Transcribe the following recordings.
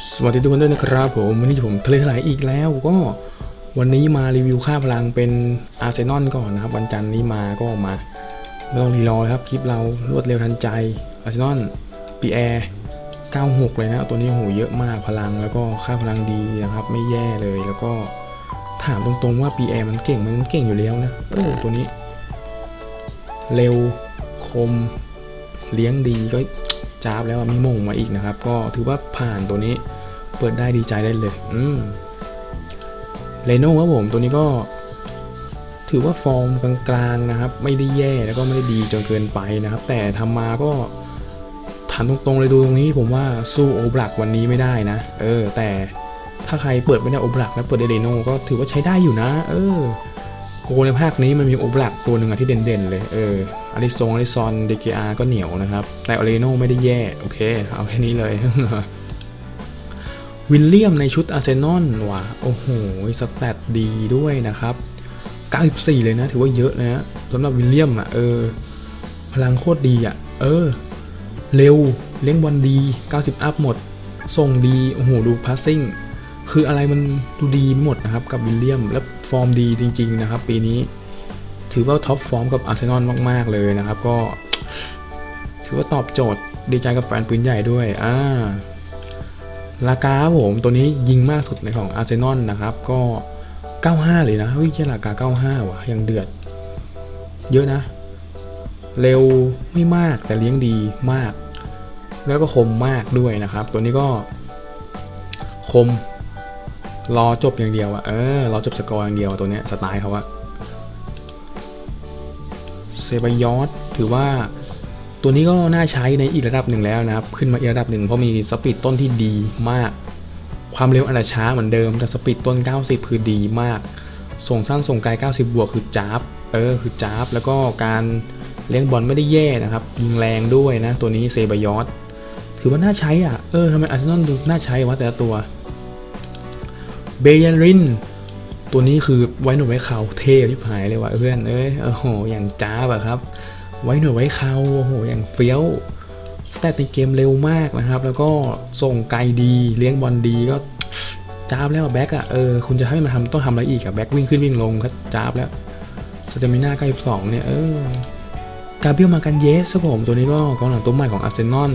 สวัสดีทุกคนด้วยนะครับผมวันนี้ผมทะเลทลายอีกแล้วก็วันนี้มารีวิวค่าพลังเป็นอาร์เซนอลก่อนนะครับ วันจันทร์นี้มาก็มาไม่ต้องรีรอเลยครับคลิปเรารวดเร็วทันใจอาร์เซนอลปีแอร์96 เลยนะ ตัวนี้โหเยอะมากพลังแล้วก็ค่าพลังดีนะครับ ไม่แย่เลยแล้วก็ถามตรงๆว่าปีแอร์มันเก่งไหมมันเก่งอยู่แล้วนะเออตัวนี้ เร็วคมเลี้ยงดีก็ จ้าบแล้วมีมงมาอีกนะครับ ก็ถือว่าผ่านตัวนี้เปิดได้ดีใจได้เลย อืมเลโน่ครับผมตัวนี้ก็ ถือว่าฟอร์มกลางๆนะครับ ไม่ได้แย่แล้วก็ไม่ได้ดีจนเกินไปนะครับ แต่ทำมาก็ถามตรงๆเลยดูตรงนี้ผมว่าสู้โอบลักวันนี้ไม่ได้นะ เออ แต่ถ้าใครเปิดไม่ได้โอบลักแล้วเปิดได้เลโน่ก็ถือว่าใช้ได้อยู่นะ เออ ในภาคนี้มันมีโอบลักตัวหนึ่งอะที่เด่นๆเลย เอออาริซงอาริซอนเดกอาก็เหนียวนะครับ แต่ออเลโนไม่ได้แย่ โอเค เอาแค่นี้เลย วิลเลียมในชุดอาร์เซนอลว่ะ โอ้โห สแตทดีด้วยนะครับ 94 เลยนะ ถือว่าเยอะนะสำหรับวิลเลียมอะเออ พลังโคตรดีอะเออ เร็ว เลี้ยงบอลดี 90 อัพหมด ส่งดี โอ้โห ดูพาสซิ่ง คืออะไรมันดูดีหมดนะครับกับวิลเลียม และฟอร์มดีจริง ๆ นะครับ ปีนี้ถือว่าท็อปฟอร์มกับอาร์เซนอลมาก ๆ เลยนะครับ ก็ ถือว่าตอบโจทย์ดีใจกับแฟนปืนใหญ่ด้วยอ่าราคาผมตัวนี้ยิงมากสุดในของอาร์เซนอลนะครับ ก็ 95 เลยนะเฮ้ยแค่ราคา95 ว่ะยังเดือด เยอะนะ เร็วไม่มากแต่เลี้ยงดีมาก แล้วก็คมมากด้วยนะครับ ตัวนี้ก็คม รอจบอย่างเดียวอะเออรอจบสกอร์อย่างเดียวอะตัวเนี้ยสไตล์เขาอะเซบายอสถือว่าตัวนี้ก็น่าใช้ในอีกระดับหนึ่งแล้วนะครับ ขึ้นมาอีกระดับหนึ่งเพราะมีสปีดต้นที่ดีมาก ความเร็วอาจจะช้าเหมือนเดิม แต่สปีดต้น 90 คือดีมาก ส่งสั้นส่งไกล 90 บวกคือจ้าบเออคือจ้าบแล้วก็การเลี้ยงบอลไม่ได้แย่นะครับยิงแรงด้วยนะ ตัวนี้เซบายอสถือว่าน่าใช้อะเออทำไมอาร์เซนอลดูน่าใช้วะแต่ละตัว เบยนริน ตัวนี้คือไว้หนวดไว้เขาเท่ที่หายเลยว่ะเพื่อน เอ้ย โอ้โห อย่างจ้าบอะครับ ไว้หนวดไว้เขาโอ้โห อย่างเฟี้ยว สแตทในเกมเร็วมากนะครับ แล้วก็ส่งไกลดี เลี้ยงบอลดีก็จ้าบแล้วแบ็กอะเออ คุณจะให้มันทำต้องทำอะไรอีกอะแบ็กวิ่งขึ้นวิ่งลงก็จ้าบแล้ว สเตมิน่า92เนี่ย เออกาเบียลมากันเยสครับผม ตัวนี้ก็กองหลังตัวใหม่ของอาร์เซนอล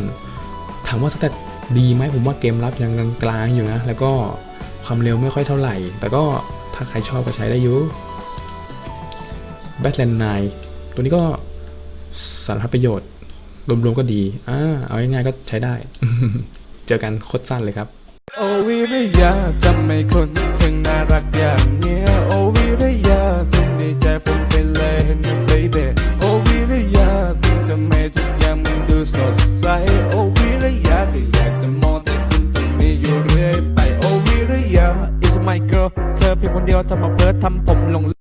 ถามว่าสแตทดีไหมผมว่าเกมรับยังกลางๆอยู่นะ แล้วก็ ความเร็วไม่ค่อยเท่าไหร่ แต่ก็ถ้าใครชอบก็ใช้ได้อยู่ Badland 9 ตัวนี้ก็สารพัดประโยชน์ รวมๆก็ดีอ่าเอาง่ายๆก็ใช้ได้ เจอกันโคตรสั้นเลยครับ โอวิริยาทำไมคนถึงน่ารักอย่างเนี้ย โอวิริยาคุณในใจผม เดียวทำมาเพิร์ทำผมลง